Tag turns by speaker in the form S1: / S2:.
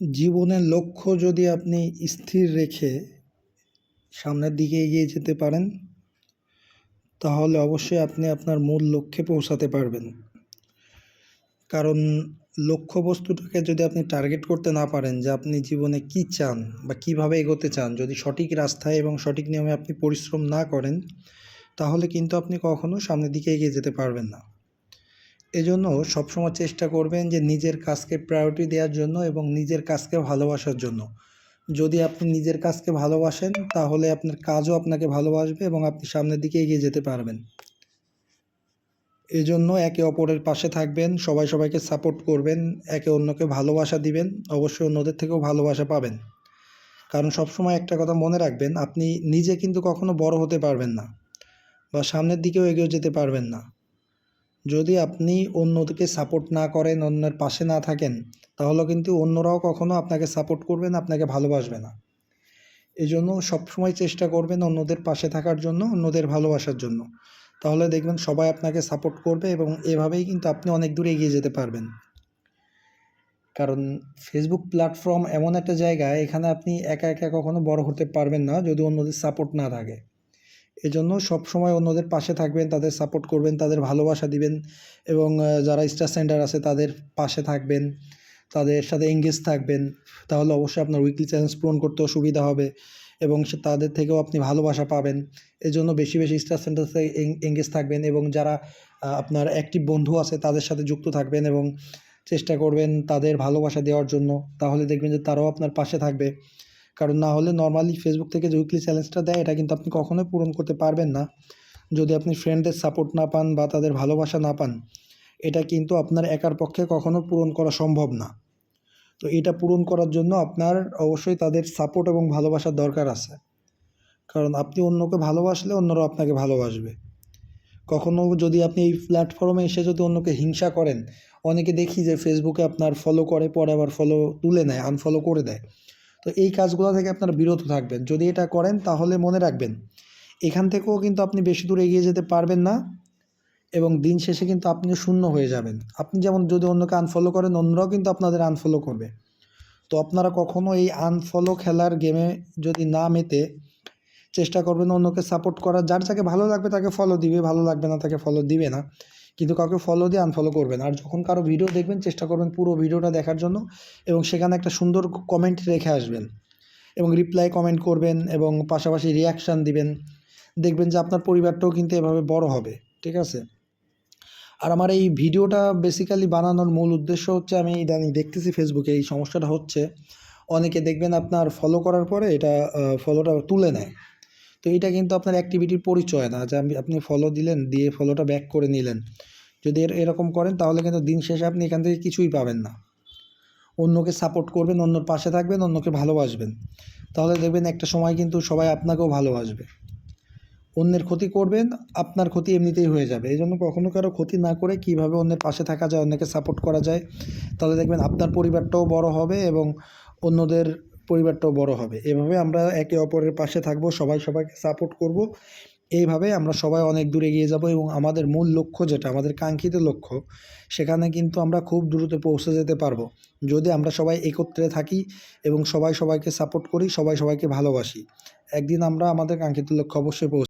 S1: জীবনের লক্ষ্য যদি আপনি স্থির রেখে সামনের দিকে এগিয়ে যেতে পারেন, তাহলে অবশ্যই আপনি আপনার মূল লক্ষ্যে পৌঁছাতে পারবেন। কারণ লক্ষ্যবস্তুটাকে যদি আপনি টার্গেট করতে না পারেন যে আপনি জীবনে কী চান বা কীভাবে এগোতে চান, যদি সঠিক রাস্তায় এবং সঠিক নিয়মে আপনি পরিশ্রম না করেন, তাহলে কিন্তু আপনি কখনো সামনের দিকে এগিয়ে যেতে পারবেন না। এজন্য সবসময় চেষ্টা করবেন যে নিজের কাজকে প্রায়োরিটি দেওয়ার জন্য এবং নিজের কাজকে ভালোবাসার জন্য। যদি আপনি নিজের কাজকে ভালোবাসেন, তাহলে আপনার কাজও আপনাকে ভালোবাসবে এবং আপনি সামনের দিকে এগিয়ে যেতে পারবেন। এজন্য একে অপরের পাশে থাকবেন, সবাই সবাইকে সাপোর্ট করবেন, একে অন্যকে ভালোবাসা দিবেন, অবশ্যই অন্যদের থেকেও ভালোবাসা পাবেন। কারণ সবসময় একটা কথা মনে রাখবেন, আপনি নিজে কিন্তু কখনো বড় হতে পারবেন না বা সামনের দিকেও এগিয়ে যেতে পারবেন না। যদি আপনি অন্যদেরকে সাপোর্ট না করেন, অন্যের পাশে না থাকেন, তাহলে কিন্তু অন্যরাও কখনো আপনাকে সাপোর্ট করবে না, আপনাকে ভালোবাসবে না। এই জন্য সবসময় চেষ্টা করবেন অন্যদের পাশে থাকার জন্য, অন্যদের ভালোবাসার জন্য। তাহলে দেখবেন সবাই আপনাকে সাপোর্ট করবে এবং এভাবেই কিন্তু আপনি অনেক দূর এগিয়ে যেতে পারবেন। কারণ ফেসবুক প্ল্যাটফর্ম এমন একটা জায়গা, এখানে আপনি একা একা কখনো বড় হতে পারবেন না যদি অন্যদের সাপোর্ট না থাকে। এজন্য সবসময় অন্যদের পাশে থাকবেন, তাদের সাপোর্ট করবেন, তাদের ভালোবাসা দিবেন এবং যারা স্টার সেন্টার আছে তাদের পাশে থাকবেন, তাদের সাথে এঙ্গেজ থাকবেন। তাহলে অবশ্যই আপনার উইকলি চ্যালেঞ্জ পূরণ করতেও সুবিধা হবে এবং তাদের থেকেও আপনি ভালোবাসা পাবেন। এজন্য বেশি বেশি স্টার সেন্টার থেকে এঙ্গেজ থাকবেন এবং যারা আপনার অ্যাক্টিভ বন্ধু আছে তাদের সাথে যুক্ত থাকবেন এবং চেষ্টা করবেন তাদের ভালোবাসা দেওয়ার জন্য। তাহলে দেখবেন যে তারাও আপনার পাশে থাকবে। কারণ না হলে নর্মালি ফেসবুক থেকে যে উইকলি চ্যালেঞ্জটা দেয়, এটা কিন্তু আপনি কখনোই পূরণ করতে পারবেন না। যদি আপনি ফ্রেন্ডদের সাপোর্ট না পান বা তাদের ভালোবাসা না পান, এটা কিন্তু আপনার একার পক্ষে কখনো পূরণ করা সম্ভব না। তো এটা পূরণ করার জন্য আপনার অবশ্যই তাদের সাপোর্ট এবং ভালোবাসার দরকার আছে। কারণ আপনি অন্যকে ভালোবাসলে অন্যরাও আপনাকে ভালোবাসবে। কখনো যদি আপনি এই প্ল্যাটফর্মে এসে যদি অন্যকে হিংসা করেন, অনেকে দেখি যে ফেসবুকে আপনার ফলো করে, পরে আবার ফলো তুলে নেয় আনফলো করে দেয়। তো এই কাজগুলো থেকে আপনারা বিরত থাকবেন। যদি এটা করেন, তাহলে মনে রাখবেন, এখান থেকেও কিন্তু আপনি বেশি দূর এগিয়ে যেতে পারবেন না এবং দিন শেষে কিন্তু আপনি শূন্য হয়ে যাবেন। আপনি যেমন যদি অন্যকে আনফলো করেন, অন্যরাও কিন্তু আপনাদের আনফলো করবে। তো আপনারা কখনো এই আনফলো খেলার গেমে যদি না মেতে চেষ্টা করবেন অন্যকে সাপোর্ট করার। যার যাকে ভালো লাগবে তাকে ফলো দিবে, ভালো লাগবে না তাকে ফলো দিবে না। কিন্তু কাউকে ফলো দিয়ে আনফলো করবেন। আর যখন কারও ভিডিও দেখবেন, চেষ্টা করবেন পুরো ভিডিওটা দেখার জন্য এবং সেখানে একটা সুন্দর কমেন্ট রেখে আসবেন এবং রিপ্লাই কমেন্ট করবেন এবং পাশাপাশি রিয়াকশান দিবেন। দেখবেন যে আপনার পরিবারটাও কিন্তু এভাবে বড় হবে, ঠিক আছে? আর আমার এই ভিডিওটা বেসিক্যালি বানানোর মূল উদ্দেশ্য হচ্ছে, আমি ইদানিং দেখতেছি ফেসবুকে এই সমস্যাটা হচ্ছে। অনেকে দেখবেন আপনার ফলো করার পরে এটা ফলোটা তুলে নেয়। তো এটা কিন্তু আপনার অ্যাক্টিভিটির পরিচয় না। যে আমি, আপনি ফলো দিলেন, দিয়ে ফলোটা ব্যাক করে নিলেন। যদি এর- এরকম করেন, তাহলে কিন্তু দিন শেষে আপনি এখান থেকে কিছুই পাবেন না। অন্যকে সাপোর্ট করবেন, অন্যর পাশে থাকবেন, অন্যকে ভালোবাসবেন। তাহলে দেখবেন একটা সময় কিন্তু সবাই আপনাকেও ভালোবাসবে। অন্যের ক্ষতি করবেন, আপনার ক্ষতি এমনিতেই হয়ে যাবে। এই জন্য কখনো কারও ক্ষতি না করে কীভাবে অন্যের পাশে থাকা যায়, অন্যকে সাপোর্ট করা যায়, তাহলে দেখবেন আপনার পরিবারটাও বড় হবে এবং অন্যদের পরিবারটাও বড় হবে। এভাবে আমরা একে অপরের পাশে থাকব, সবাই সবাইকে সাপোর্ট করব। এইভাবে আমরা সবাই অনেক দূরে এগিয়ে যাব এবং আমাদের মূল লক্ষ্য যেটা, আমাদের কাঙ্ক্ষিত লক্ষ্য, সেখানে কিন্তু আমরা খুব দ্রুত পৌঁছে যেতে পারব। যদি আমরা সবাই একত্রে থাকি এবং সবাই সবাইকে সাপোর্ট করি, সবাই সবাইকে ভালোবাসি, একদিন আমরা আমাদের কাঙ্ক্ষিত লক্ষ্য অবশ্যই পৌঁছ